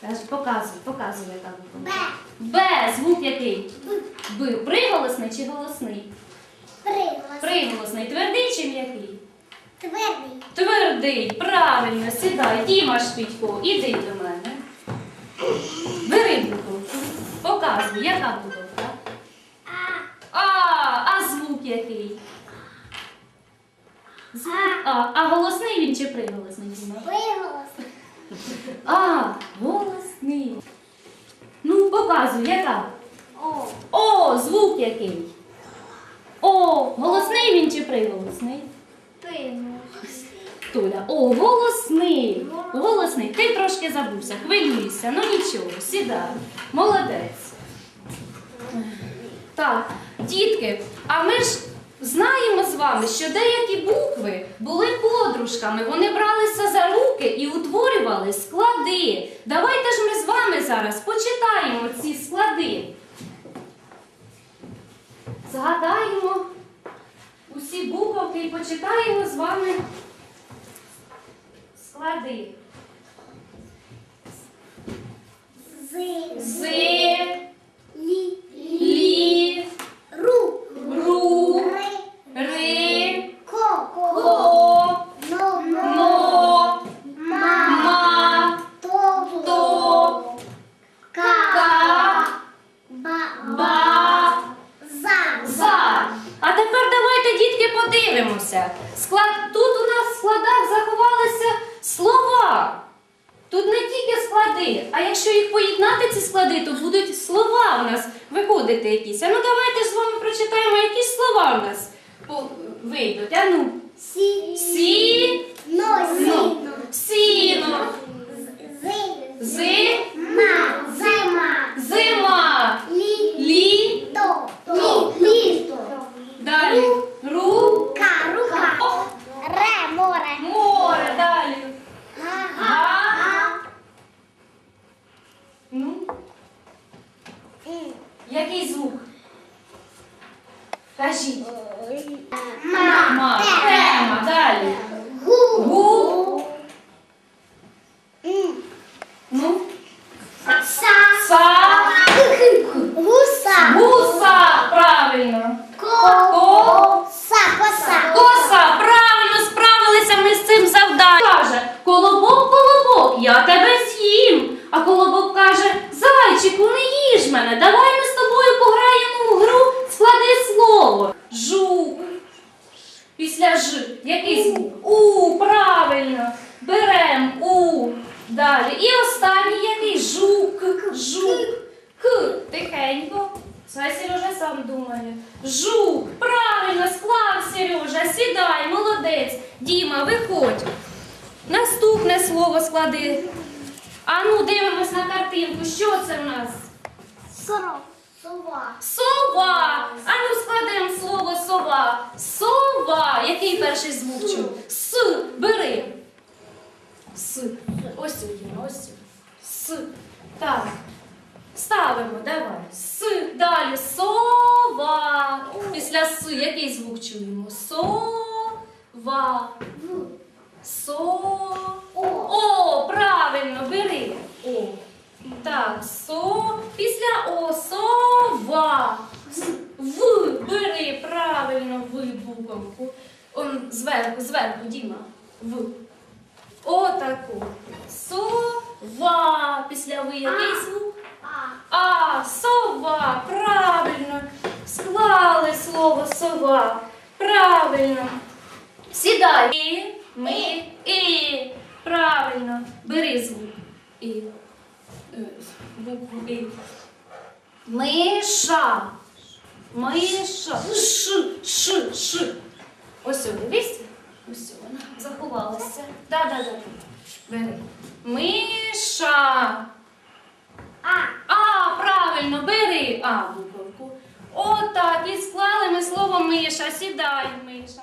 Показуй, показуй, яка Б. Б. Звук який? Б. Приголосний чи голосний? Приголос. Приголосний. Твердий чи м'який? Твердий. Твердий, правильно, сідай. Діма Шпітько, іди до мене. Бери буковку. Показуй, яка буковка? А. А, а звук який? Звук А. А голосний він чи приголосний, Діма? Приголос. А, голосний. Ну, показуй, яка? О. О, звук який? О, голосний він чи приголосний? Приголос. Толя, о, голосний. Голосний. Ти трошки забувся, хвилюйся, ну нічого, сідай. Молодець. Так, дітки, а ми ж знаємо з вами, що деякі букви були подружками, вони бралися за руки і утворювали склади. Давайте ж ми з вами зараз почитаємо ці склади. Згадаємо усі буковки і почитаємо з вами склади. З. З, подивимося. Склад... Тут у нас в складах заховалися слова. Тут не тільки склади, а якщо їх поєднати, ці склади, то будуть слова у нас виходити якісь. А ну давайте ж з вами прочитаємо, які слова у нас вийдуть. А ну. Сі. Сі, Но. ну, Сіно. сіно, З. зи, Ма. Який звук? Кажіть. Ма. Ма, тема, далі. Гу. Гу, ну, Са. са, Гуса. гуса, правильно. Ко. Коса. Коса. Коса, правильно справилися ми з цим завданням. Каже, колобок, колобок, я тебе з'їм. А колобок каже, зайчику, не їж мене, давай ми з тобою пограємо у гру, склади слово. Жук. Після ж, який звук? У, правильно. Берем у. Далі. І останній який? Жук. Жук. К. Тихенько. Хай Сережа сам думає. Жук. Правильно, склав Сережа. Сідай, молодець. Діма, виходь. Наступне слово склади. А ну, дивимось на картинку. Що це в нас? Сорок. Сова. Сова. А ну складемо слово сова. Сова. Який перший звук чув? С. Бери. С. Ось сюди, ось. С. Так. Ставимо, давай. С. Далі. Сова. Після с. Який звук чуємо? Сова. Со. О, правильно, бери. О. Так, со. Після О. Сова. В. Бери правильно В буковку. Он зверху, зверху, Діма. В. Отаку. Сова. Після Ви який звук? А. А, сова, правильно. Склали слово сова. Правильно. Сідай. І, ми, і. Правильно. Бери звук. І. Е, Букву І. Миша. Миша. Ш, ш. Ось сюди, дивись. Ось вона заховалася. Да-да-да. Бери. Миша. А. А, правильно, бери А буковку. Отак, і склали ми слово миша. Сідай, миша.